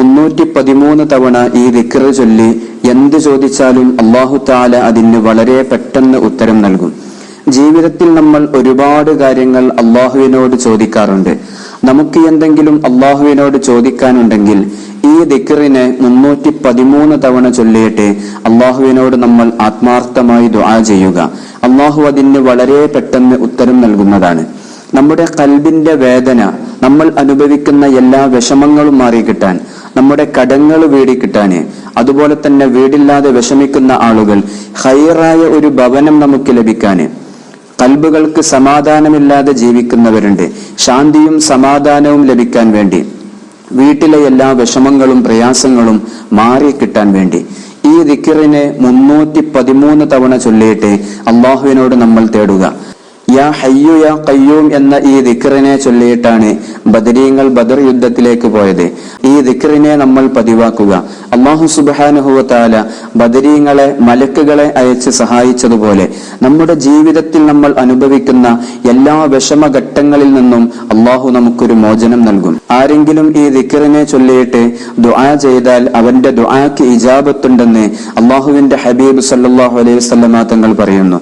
മുന്നൂറ്റി പതിമൂന്ന് തവണ ഈ ദിക്ർ ചൊല്ലി എന്ത് ചോദിച്ചാലും അള്ളാഹു താല അതിന് വളരെ പെട്ടെന്ന് ഉത്തരം നൽകും. ജീവിതത്തിൽ നമ്മൾ ഒരുപാട് കാര്യങ്ങൾ അള്ളാഹുവിനോട് ചോദിക്കാറുണ്ട്. നമുക്ക് എന്തെങ്കിലും അള്ളാഹുവിനോട് ചോദിക്കാനുണ്ടെങ്കിൽ ഈ ദിക്റിനെ മുന്നൂറ്റി പതിമൂന്ന് തവണ ചൊല്ലിയിട്ട് അള്ളാഹുവിനോട് നമ്മൾ ആത്മാർത്ഥമായി ദുആ ചെയ്യുക. അള്ളാഹു അതിന് വളരെ പെട്ടെന്ന് ഉത്തരം നൽകുന്നതാണ്. നമ്മുടെ കൽബിന്റെ വേദന നമ്മൾ അനുഭവിക്കുന്ന എല്ലാ വിഷമങ്ങളും മാറിക്കിട്ടാൻ നമ്മുടെ കടങ്ങൾ വീടി കിട്ടാന് അതുപോലെ തന്നെ വീടില്ലാതെ വിഷമിക്കുന്ന ആളുകൾ ഹൈറായ ഒരു ഭവനം നമുക്ക് ലഭിക്കാന്. കൽബുകൾക്ക് സമാധാനമില്ലാതെ ജീവിക്കുന്നവരുണ്ട്. ശാന്തിയും സമാധാനവും ലഭിക്കാൻ വേണ്ടി. വീട്ടിലെ എല്ലാ വിഷമങ്ങളും പ്രയാസങ്ങളും മാറി കിട്ടാൻ വേണ്ടി. ഈ ദിക്കറിനെ മുന്നൂറ്റി പതിമൂന്ന് തവണ ചൊല്ലിയിട്ട് അള്ളാഹുവിനോട് നമ്മൾ തേടുക. യാ ഹയ്യു യാ കയ്യൂം എന്ന ഈ ദിക്റിനെ ചൊല്ലിയിട്ടാണ് ബദരീങ്ങൾ ബദർ യുദ്ധത്തിലേക്ക് പോയത്. ഈ ദിക്റിനെ നമ്മൾ പതിവാക്കുക. അള്ളാഹു സുബാനുഹുവത്താല ബദരീങ്ങളെ മലക്കുകളെ അയച്ച് സഹായിച്ചതുപോലെ നമ്മുടെ ജീവിതത്തിൽ നമ്മൾ അനുഭവിക്കുന്ന എല്ലാ വിഷമഘട്ടങ്ങളിൽ നിന്നും അള്ളാഹു നമുക്കൊരു മോചനം നൽകും. ആരെങ്കിലും ഈ ദിക്റിനെ ചൊല്ലിയിട്ട് ദുആ ചെയ്താൽ അവന്റെ ദുആക്ക് ഇജാബത്തുണ്ടെന്ന് അള്ളാഹുവിന്റെ ഹബീബ് സല്ലാഹു അലൈഹി വസല്ലമ തങ്ങൾ പറയുന്നു.